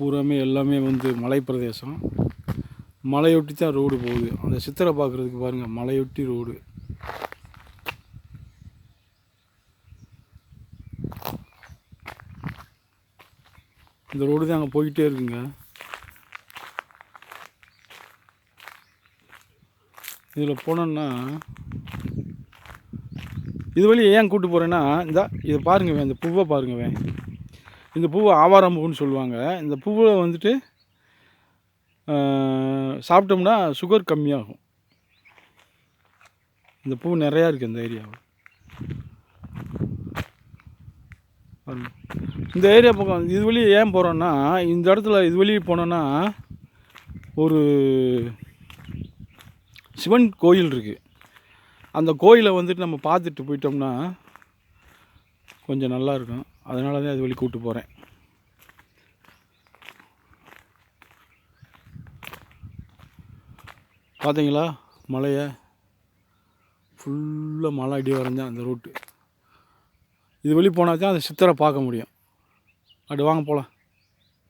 பூராமே எல்லாமே வந்து மலை பிரதேசம் மலையொட்டி தான் ரோடு போகுது. அந்த சித்திரை பார்க்குறதுக்கு பாருங்கள் மலையொட்டி ரோடு இந்த ரோடு தான் அங்கே போய்கிட்டே இருக்குங்க. இதில் போனோன்னா இது வழி ஏன் கூப்பிட்டு போகிறேன்னா இந்த இதை பாருங்க இந்த பூவை பாருங்க இந்த பூவை ஆவாரம் பூன்னு சொல்லுவாங்க. இந்த பூவை வந்துட்டு சாப்பிட்டோம்னா சுகர் கம்மியாகும். இந்த பூ நிறையா இருக்குது இந்த ஏரியாவில். இந்த ஏரியா பக்கம் இது வழி ஏன் போகிறோன்னா இந்த இடத்துல இது வழி போனோன்னா ஒரு சிவன் கோயில் இருக்குது அந்த கோயிலை வந்துட்டு நம்ம பார்த்துட்டு போயிட்டோம்னா கொஞ்சம் நல்லா இருக்கும். அதனால தான் அது வழி கூப்பிட்டு போகிறேன் பார்த்தீங்களா மலையை ஃபுல்லாக மலை அடி வரைஞ்சான் அந்த ரூட்டு இது வழி போனால் தான் அந்த சித்தரை பார்க்க முடியும். அப்படி வாங்க போகலாம்